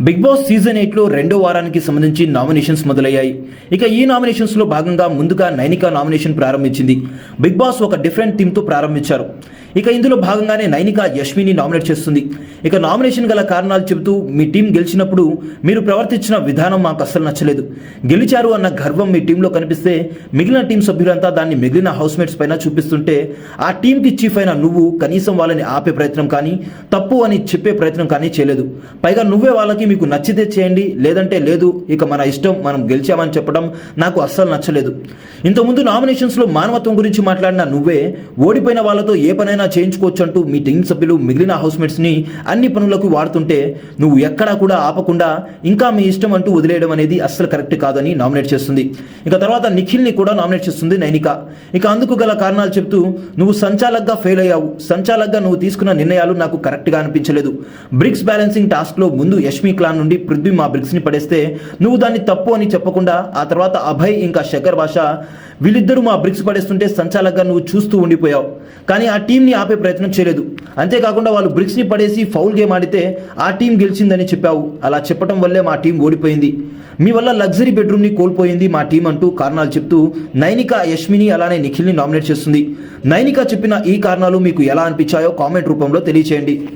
Big boss season ఎయిట్లో రెండో వారానికి సంబంధించి నామినేషన్స్ మొదలయ్యాయి. ఇక ఈ నామినేషన్స్లో భాగంగా ముందుగా నైనిక నామినేషన్ ప్రారంభించింది. బిగ్ బాస్ ఒక డిఫరెంట్ థీమ్తో ప్రారంభించారు. ఇక ఇందులో భాగంగానే నైనిక యష్మిని నామినేట్ చేస్తుంది. ఇక నామినేషన్ గల కారణాలు చెబుతూ మీ టీం గెలిచినప్పుడు మీరు ప్రవర్తించిన విధానం మాకు అస్సలు నచ్చలేదు. గెలిచారు అన్న గర్వం మీ టీంలో కనిపిస్తే మిగిలిన టీం సభ్యులంతా దాన్ని మిగిలిన హౌస్మేట్స్ పైన చూపిస్తుంటే ఆ టీంకి చీఫ్ అయిన నువ్వు కనీసం వాళ్ళని ఆపే ప్రయత్నం కానీ తప్పు అని చెప్పే ప్రయత్నం కానీ చేయలేదు. పైగా నువ్వే వాళ్ళకి మీకు నచ్చితే చేయండి లేదంటే లేదు ఇక మన ఇష్టం మనం గెలిచామని చెప్పడం నాకు అస్సలు నచ్చలేదు. ఇంతకుముందు నామినేషన్స్లో మానవత్వం గురించి మాట్లాడిన నువ్వే ఓడిపోయిన వాళ్ళతో ఏ పనైనా చేయించుకోవచ్చు అంటూ మీ టీం సభ్యులు మిగిలిన హౌస్మేట్స్ని అన్ని పనులకు వాడుతుంటే నువ్వు ఎక్కడా కూడా ఆపకుండా ఇంకా మీ ఇష్టం అంటూ వదిలేయడం అనేది అస్సలు కరెక్ట్ కాదని నామినేట్ చేస్తుంది. ఇక తర్వాత నిఖిల్ని కూడా నామినేట్ చేస్తుంది నైనిక. ఇక అందుకు గల కారణాలు చెప్తూ నువ్వు సంచాలక్గా ఫెయిల్ అయ్యావు. సంచాలక్గా నువ్వు తీసుకున్న నిర్ణయాలు నాకు కరెక్ట్గా అనిపించలేదు. బ్రిక్స్ బ్యాలెన్సింగ్ టాస్క్లో ముందు యష్మి క్లాన్ నుండి పృథ్వీ మా బ్రిక్స్ని పడేస్తే నువ్వు దాన్ని తప్పు అని చెప్పకుండా ఆ తర్వాత అభయ్ ఇంకా శకర్ భాష వీళ్ళిద్దరూ మా బ్రిక్స్ పడేస్తుంటే సంచాలకంగా నువ్వు చూస్తూ ఉండిపోయావు. కానీ ఆ టీంని ఆపే ప్రయత్నం చేయలేదు. అంతేకాకుండా వాళ్ళు బ్రిక్స్ని పడేసి ఫౌల్ గేమ్ ఆడితే ఆ టీం గెలిచిందని చెప్పావు. అలా చెప్పడం వల్లే మా టీం ఓడిపోయింది. మీ వల్ల లగ్జరీ బెడ్రూమ్ని కోల్పోయింది మా టీం అంటూ కారణాలు చెప్తూ నైనిక యష్మిని అలానే నిఖిల్ని నామినేట్ చేస్తుంది. నైనిక చెప్పిన ఈ కారణాలు మీకు ఎలా అనిపించాయో కామెంట్ రూపంలో తెలియచేయండి.